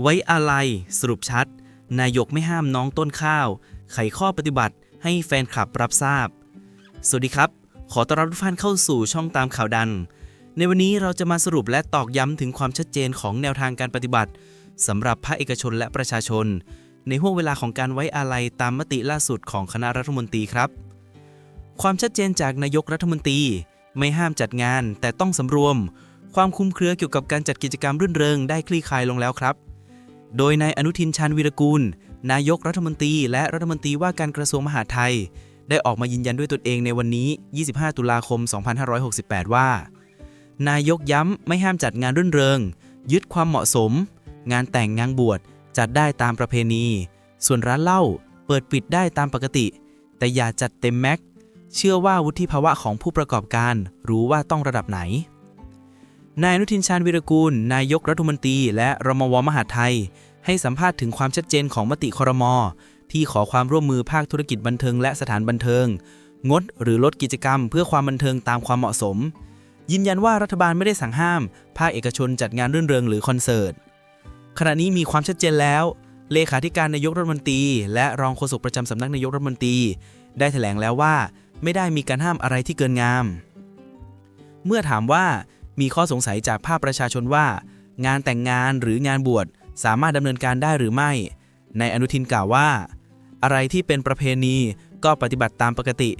ไว้อาลัยสรุปชัด นายกไม่ห้ามน้องต้นข้าว ไขข้อปฏิบัติให้แฟนคลับรับทราบ สวัสดีครับ ขอต้อนรับทุกท่านเข้าสู่ช่องตามข่าวดังในวันนี้เราจะมาสรุปและตอกย้ำถึงความชัดเจนของแนวทางการปฏิบัติสำหรับภาคเอกชนและประชาชน ในห่วงเวลาของการไว้อาลัยตามมติล่าสุดของคณะรัฐมนตรีครับ ความชัดเจนจากนายกรัฐมนตรี ไม่ห้ามจัดงานแต่ต้องสำรวม ความคลุมเครือเกี่ยวกับการจัดกิจกรรมรื่นเริงได้คลี่คลายลงแล้วครับ โดยนายอนุทินชาญวีรกูล นายกรัฐมนตรี และรัฐมนตรีว่าการกระทรวงมหาดไทย ได้ออกมายืนยันด้วยตนเองในวันนี้ 25 ตุลาคม 2568 ว่า นายกย้ำไม่ห้ามจัดงานรื่นเริง ยึดความเหมาะสม งานแต่งงานบวชจัดได้ตามประเพณี ส่วนร้านเหล้าเปิดปิดได้ตามปกติ แต่อย่าจัดเต็มแม็ก เชื่อว่าวุฒิภาวะของผู้ประกอบการ รู้ว่าต้องระดับไหน นายอนุทินชาญวีรกูล นายกรัฐมนตรี และรมวมหาไทย ให้สัมภาษณ์ถึงความชัดเจนของมติครมที่ขอความร่วมมือภาคธุรกิจบันเทิงและสถานบันเทิง งดหรือลดกิจกรรมเพื่อความบันเทิงตามความเหมาะสม ยืนยันว่ารัฐบาลไม่ได้สั่งห้าม ภาคเอกชนจัดงานรื่นเริงหรือคอนเสิร์ตขณะนี้มีความชัดเจนแล้ว เลขาธิการนายกรัฐมนตรี และรองโฆษกประจำสำนักนายกรัฐมนตรี ได้แถลงแล้วว่า ไม่ได้มีการห้ามอะไรที่เกินงาม เมื่อถามว่า มีข้อสงสัยจากภาคประชาชนว่า งานแต่งงานหรืองานบวชสามารถดำเนินการได้หรือไม่ ในอนุทินกล่าวว่า อะไรที่เป็นประเพณีก็ปฏิบัติตามปกติ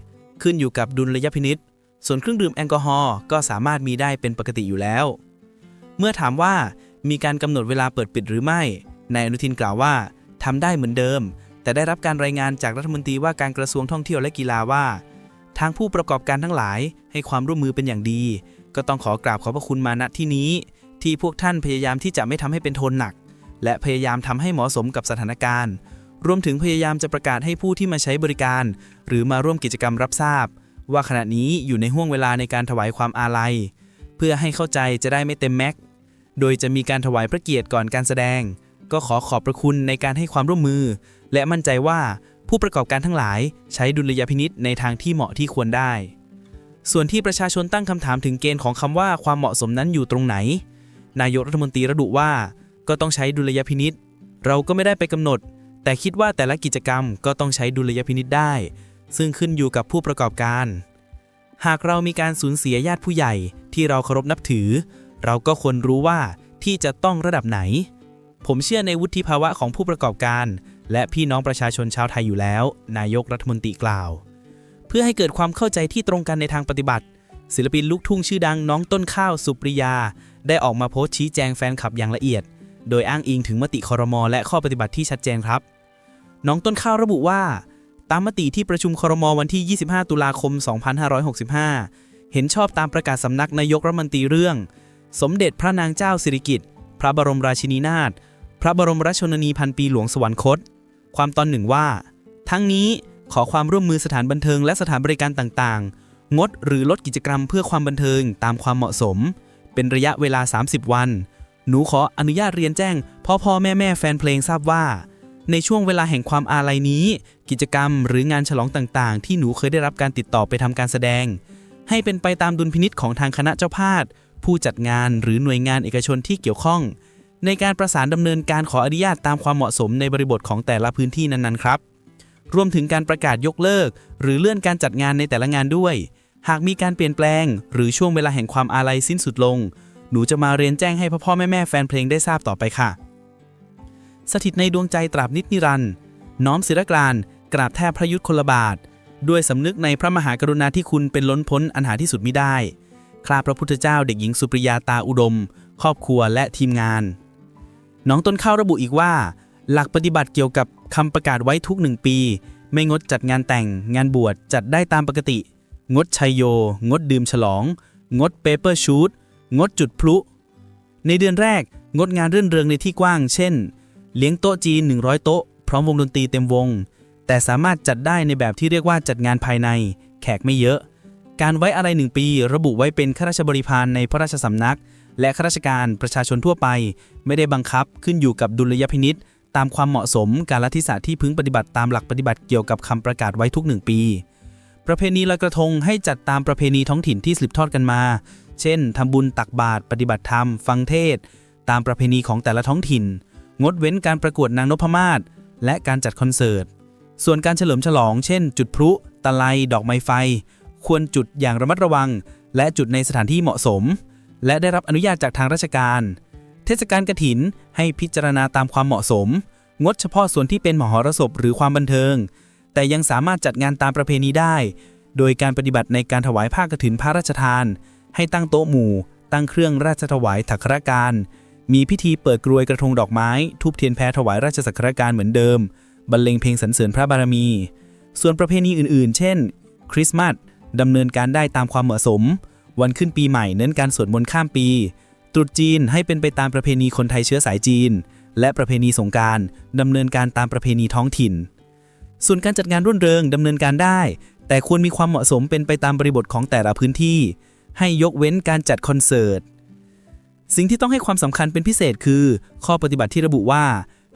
ขึ้นอยู่กับดุลยพินิษส่วนเครื่องดื่มแอลกอฮอล์ก็สามารถมีได้เป็นปกติอยู่แล้ว เมื่อถามว่ามีการกำหนดเวลาเปิดปิดหรือไม่นายอนุทินกล่าวว่าทำได้เหมือนเดิม แต่ได้รับการรายงานจากรัฐมนตรีว่าการกระทรวงท่องเที่ยวและกีฬาว่า ทางผู้ประกอบการทั้งหลายให้ความร่วมมือเป็นอย่างดี ก็ต้องขอกราบขอบพระคุณมาณที่นี้ ที่พวกท่านพยายามที่จะไม่ทำให้เป็นโทนหนัก และพยายามทำให้เหมาะสมกับสถานการณ์ รวมถึงพยายามจะประกาศให้ผู้ที่มาใช้บริการ หรือมาร่วมกิจกรรมรับทราบ ว่าขณะนี้อยู่ในห่วงเวลาในการถวายความอาลัย เพื่อให้เข้าใจจะได้ไม่เต็มแม็กโดยจะมีการถวายพระเกียรติก่อนการแสดง ก็ขอขอบพระคุณในการให้ความร่วมมือ และมั่นใจว่าผู้ประกอบการทั้งหลายใช้ดุลยพินิษในทางที่เหมาะที่ควรได้ ส่วนที่ประชาชนตั้งคำถามถึงเกณฑ์ของคำว่าความเหมาะสมนั้นอยู่ตรงไหน นายกรัฐมนตรีระบุว่า ก็ต้องใช้ดุลยพินิษเราก็ไม่ได้ไปกำหนด แต่คิดว่าแต่ละกิจกรรมก็ต้องใช้ดุลยพินิษได้ ซึ่งขึ้นอยู่กับผู้ประกอบการ หากเรามีการสูญเสียญาติผู้ใหญ่ที่เราเคารพนับถือ เราก็ควรรู้ว่าที่จะต้องระดับไหน ผมเชื่อในวุฒิภาวะของผู้ประกอบการ และพี่น้องประชาชนชาวไทยอยู่แล้ว นายกรัฐมนตรีกล่าว พื่อให้เกิดความเข้าใจที่ตรงกันในทางปฏิบัติ ศิลปินลูกทุ่งชื่อดังน้องต้นข้าวสุปริยา ได้ออกมาโพสต์ชี้แจงแฟนคลับอย่างละเอียด โดยอ้างอิงถึงมติคอรมอและข้อปฏิบัติที่ชัดเจนครับ น้องต้นข้าวระบุว่า ตามมติที่ประชุมคอรมอวันที่ 25 ตุลาคม 2565 เห็นชอบตามประกาศสำนักนายกรัฐมนตรีเรื่อง สมเด็จพระนางเจ้าสิริกิติ์พระบรมราชินีนาถพระบรมราชชนนีพันปีหลวงสวรรคต ความตอนหนึ่งว่า ทั้งนี้ ขอความร่วมมือสถานบันเทิงและสถานบริการต่างๆ งดหรือลดกิจกรรมเพื่อความบันเทิงตามความเหมาะสม เป็นระยะเวลา 30 วัน หนูขออนุญาตเรียนแจ้งพ่อพ่อแม่แม่แฟนเพลงทราบว่า ในช่วงเวลาแห่งความอาลัยนี้ กิจกรรมหรืองานฉลองต่างๆ ที่หนูเคยได้รับการติดต่อไปทำการแสดง ให้เป็นไปตามดุลพินิษของทางคณะเจ้าภาพผู้จัดงานหรือหน่วยงานเอกชนที่เกี่ยวข้อง ในการประสานดำเนินการขออนุญาตตามความเหมาะสมในบริบทของแต่ละพื้นที่นั้นๆครับ รวมถึงการประกาศยกเลิก หรือเลื่อนการจัดงานในแต่ละงานด้วย หากมีการเปลี่ยนแปลง หรือช่วงเวลาแห่งความอาลัยสิ้นสุดลง หนูจะมาเรียนแจ้งให้พ่อพ่อแม่แม่แฟนเพลงได้ทราบต่อไปค่ะ สถิตในดวงใจตราบนิดนิรันดร์น้อมศิรกรานกราบแทบพระยุทธคนละบาท ด้วยสำนึกในพระมหากรุณาธิคุณเป็นล้นพ้นอันหาที่สุดมิได้คลาพระพุทธเจ้าเด็กหญิงสุปริยาตาอุดม ครอบครัวและทีมงาน น้องต้นข้าวระบุอีกว่า หลักปฏิบัติเกี่ยวกับคำประกาศไว้ทุกหนึ่งปี ไม่งดจัดงานแต่ง งานบวชจัดได้ตามปกติ งดชัยโย งดดื่มฉลอง งดเปเปอร์ชูตงดจุดพลุ ในเดือนแรกงดงานเรื่นเริงในที่กว้าง เช่น เลี้ยงโต๊ะจีน 100 โต๊ะ พร้อมวงดนตรีเต็มวง แต่สามารถจัดได้ในแบบที่เรียกว่าจัดงานภายใน แขกไม่เยอะ การไว้อะไรหนึ่งปี ระบุไว้เป็นข้าราชบริพารในพระราชสำนัก และข้าราชการประชาชนทั่วไป ไม่ได้บังคับขึ้นอยู่กับดุลยพินิษ ตามความเหมาะสมการละทิศะที่พึงปฏิบัติตามหลักปฏิบัติเกี่ยวกับคำประกาศไว้ทุกหนึ่งปี ประเพณีลอยกระทงให้จัดตามประเพณีท้องถิ่นที่สืบทอดกันมา เช่นทำบุญตักบาตรปฏิบัติธรรม ฟังเทศ ตามประเพณีของแต่ละท้องถิ่น งดเว้นการประกวดนางนพมาศและการจัดคอนเสิร์ต ส่วนการเฉลิมฉลอง เช่น จุดพลุ ตะไล ดอกไม้ไฟ ควรจุดอย่างระมัดระวัง และจุดในสถานที่เหมาะสม และได้รับอนุญาตจากทางราชการ เทศกาลกฐินให้พิจารณาตามความเหมาะสม งดเฉพาะส่วนที่เป็นมหรสพหรือความบันเทิง แต่ยังสามารถจัดงานตามประเพณีได้ โดยการปฏิบัติในการถวายผ้ากฐินพระราชทาน ให้ตั้งโต๊ะหมู่ ตั้งเครื่องราชถวายถักครการ มีพิธีเปิดกรวยกระทงดอกไม้ทูบเทียนแพรถวายราชสักการการเหมือนเดิม บรรเลงเพลงสรรเสริญพระบารมี ส่วนประเพณีอื่นๆ เช่น คริสต์มาสดำเนินการได้ตามความเหมาะสม วันขึ้นปีใหม่เน้นการสวดมนต์ข้ามปี ตรุษจีนให้เป็นไปตามประเพณีคนไทยเชื้อสายจีน และประเพณีสงการดำเนินการตามประเพณีท้องถิ่น ส่วนการจัดงานรื่นเริงดำเนินการได้ แต่ควรมีความเหมาะสมเป็นไปตามบริบทของแต่ละพื้นที่ ให้ยกเว้นการจัดคอนเสิร์ตสิ่งที่ต้องให้ความสำคัญเป็นพิเศษคือ ข้อปฏิบัติที่ระบุว่า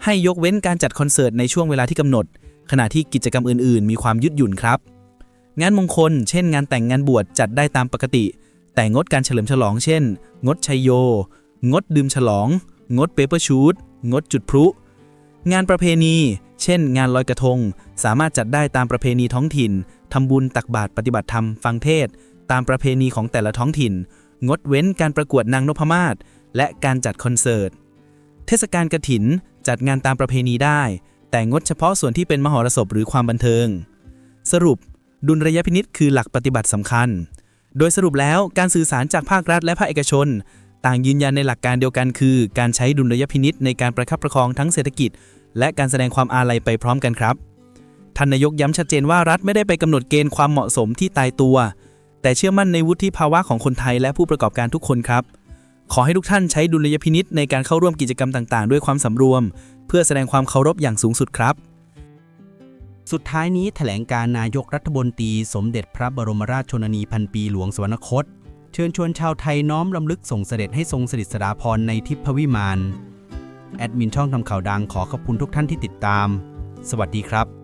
ให้ยกเว้นการจัดคอนเสิร์ตในช่วงเวลาที่กำหนด ขณะที่กิจกรรมอื่น ๆ มีความยืดหยุ่นครับ งานมงคล เช่น งานแต่งงานบวชจัดได้ตามปกติ แต่งดการเฉลิมฉลองเช่น งดชัยโย งดดื่มฉลอง งดเปเปอร์ชูตงดจุดพลุ งานประเพณี เช่น งานลอยกระทง สามารถจัดได้ตามประเพณีท้องถิ่นทำบุญตักบาตรปฏิบัติธรรมฟังเทศ ตามประเพณีของแต่ละท้องถิ่น งดเว้นการประกวดนางนพมาศและการจัดคอนเสิร์ต เทศกาลกฐินจัดงานตามประเพณีได้ แต่งดเฉพาะส่วนที่เป็นมหรสพหรือความบันเทิง สรุปดุลระยะพินิษคือหลักปฏิบัติสำคัญ โดยสรุปแล้วการสื่อสารจากภาครัฐและภาคเอกชน ต่างยืนยันในหลักการเดียวกันคือ การใช้ดุลยพินิษในการประคับประคองทั้งเศรษฐกิจ และการแสดงความอาลัยไปพร้อมกันครับท่านนายกย้ำชัดเจนว่ารัฐไม่ได้ไปกำหนดเกณฑ์ความเหมาะสมที่ตายตัว แต่เชื่อมั่นในวุฒิภาวะของคนไทยและผู้ประกอบการทุกคนครับ ขอให้ทุกท่านใช้ดุลยพินิษในการเข้าร่วมกิจกรรมต่าง ๆ ด้วยความสำรวม เพื่อแสดงความเคารพอย่างสูงสุดครับ สุดท้ายนี้แถลงการนายกรัฐมนตรีสมเด็จพระบรมราชชนนีพันปีหลวงสวรรคต เชิญชวนชาวไทยน้อมลำลึกส่งเสด็จให้ทรงสถิตสดาพรในทิพวิมานแอดมินช่องทำข่าวดังขอขอบคุณทุกท่านที่ติดตาม สวัสดีครับ